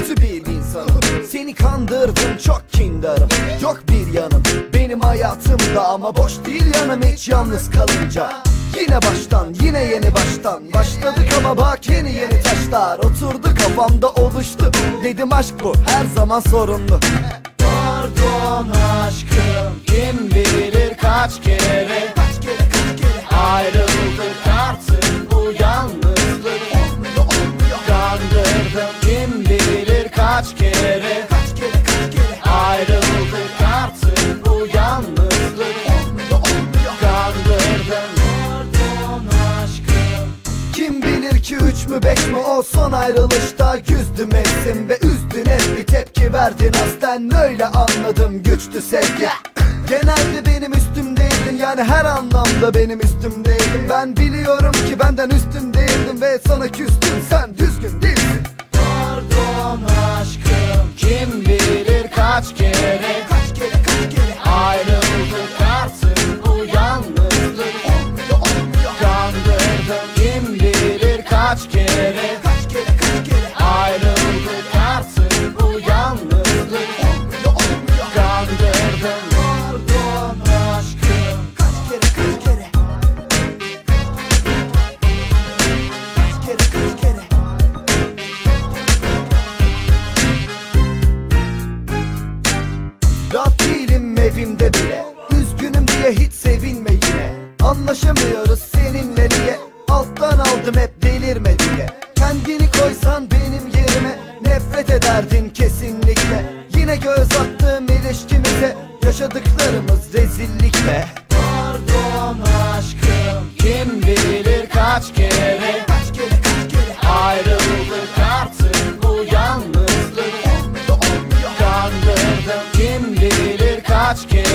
kötü bir insanım. Seni kandırdım çok kindarım. Yok bir yanım. Benim hayatımda Ama boş değil yanım. Hiç yalnız kalınca. Yine baştan yine yeni baştan. Başladık ama bak yeni yeni taşlar Oturdu kafamda oluştu. Dedim aşk bu her zaman sorunlu. Pardon aşkım kim bilir kaç kere? Ayrıldık artık bu yalnızlık. Kandırdım kere Kaç kere kaç kere ayrıldık artık bu yalnızlık. Olmuyor olmuyor. Kandırdım pardon aşkım kim bilir ki üç mü beş mi? O son ayrılışta Yüzdüm etsin ve üzdün. Hep bir tepki verdin Aslen. Öyle anladım güçlü sevgi. Genelde benim üstümdeydin. Yani her anlamda benim üstümdeydin. Ben biliyorum ki benden üstün değildim ve sana küstüm. Sen düzgün değilsin Kaç kere kaç kere ayrıldık artık bu yalnızlık. Olmuyor olmuyor kaç kere Kaç kere ayrıldık artık bu yalnızlık. Olmuyor Aldım hep delirme diye. Kendini koysan benim yerime. Nefret ederdin kesinlikle. Yine göz attığım ilişkimize. Yaşadıklarımız rezillik be Pardon aşkım Kim bilir kaç kere? Kaç kere kaç kere? Ayrıldık artık bu yalnızlık. Olmuyor olmuyor. Kandırdım kim bilir kaç kere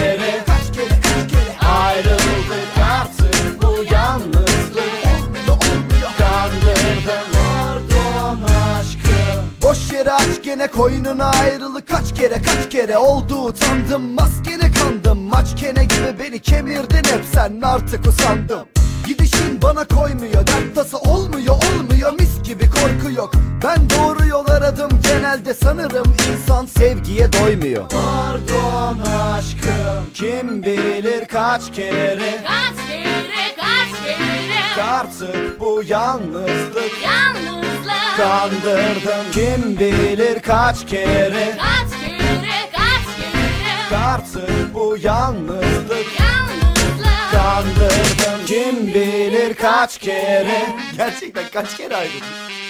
pardon aşkım Boş yere aç gene koynuna ayrılık. Kaç kere kaç kere oldu utandım. Maskene kandım. Maç kene gibi beni kemirdin hep. Sen artık usandım. Gidişin bana koymuyor. Dert tası olmuyor olmuyor. Mis gibi korku yok. Ben doğru yol aradım. Genelde sanırım insan sevgiye doymuyor. Pardon aşkım. Kim bilir kaç kere? Kaç Artık bu yalnızlık Yalnızlık. Kandırdım kim bilir kaç kere? Kaç kere kaç kere? Artık bu yalnızlık Yalnızlık. Kandırdım kim bilir kaç kere? Gerçekten kaç kere ayrıldık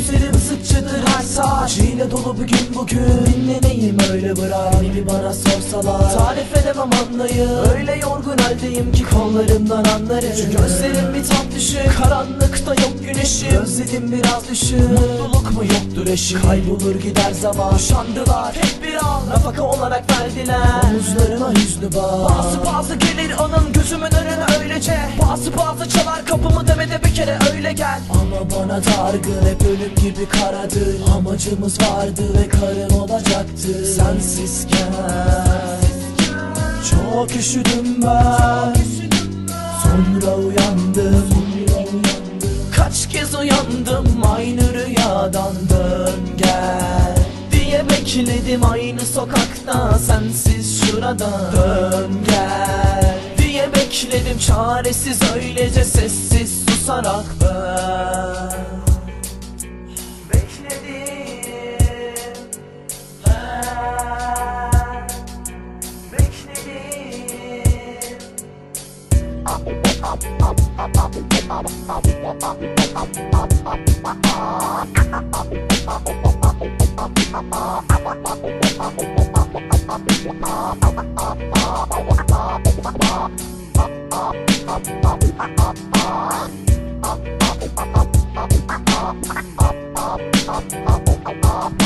güzelim sıçradır her saat. Yine dolu bugün bugün. Dinleneyim öyle bırak. Beni bana sorsalar. Tarif edemem anlayı. Öyle yorgun haldeyim ki kollarımdan anlarım. Şu gözlerim bir tat düşük. Karanlıkta yok güneşim. Özledim biraz düşün Mutluluk mu yoktur eşim? Kaybolur gider zaman. Şandılar hep bir an Nafaka olarak verdiler. Omuzlarıma hüznü bağ. Bazı bazı gelir anın gözümün önüne bazı çalar kapımı demede bir kere öyle gel. Ama bana dargın hep ölüm gibi karadı Amacımız vardı ve karım olacaktı. Sensizken Çok üşüdüm ben. Sonra uyandım. Kaç kez uyandım aynı rüyadan dön gel. Diye bekledim aynı sokakta sensiz şurada Dön gel Diye bekledim. Çaresiz öylece sessiz susarak ben. Bekledim ben. Bekledim up, up, up, up, up,